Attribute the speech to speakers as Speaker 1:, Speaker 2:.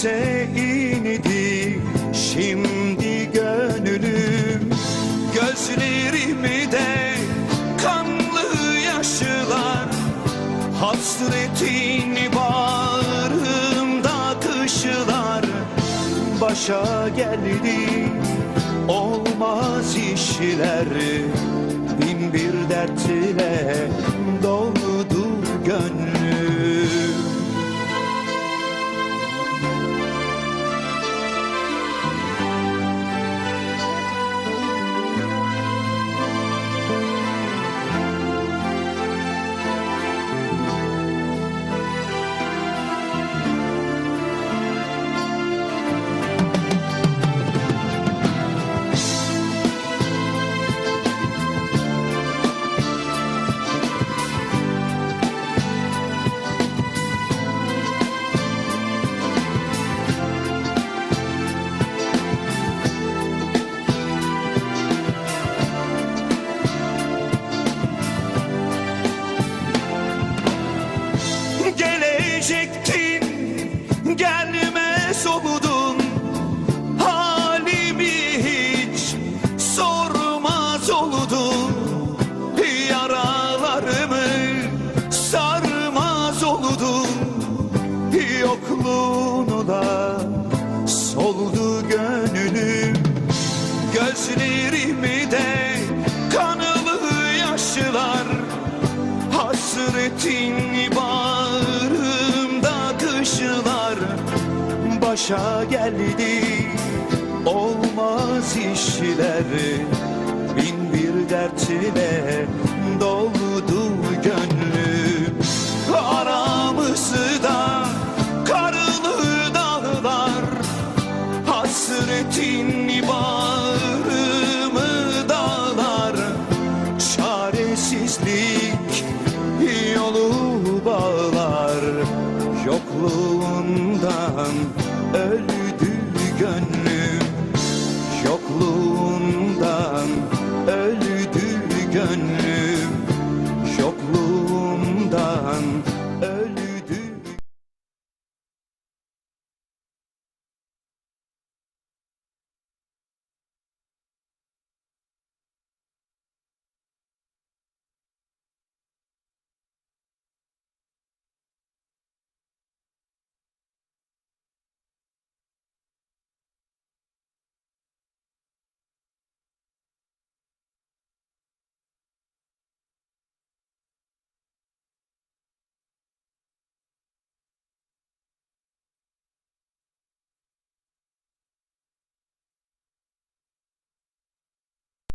Speaker 1: kimse indi şimdi gönlüm Gözlerimi de kanlı yaşlar. Hasretini bağrımda kışlar. Başa geldi olmaz işler. Bin bir dertle gelmez oldun Halimi hiç sormaz oldun Yaralarımı sarmaz oldun Yokluğunu da soldu gönlüm Gözlerimi de kanlı yaşlar Hasretin Başa geldi. Olmaz işler. Bin bir dertle doldu gönlüm. Aramızda karlı dağlar. Hasretin bağrımı dağlar? Çaresizlik yolu bağlar. Yokluğundan öldü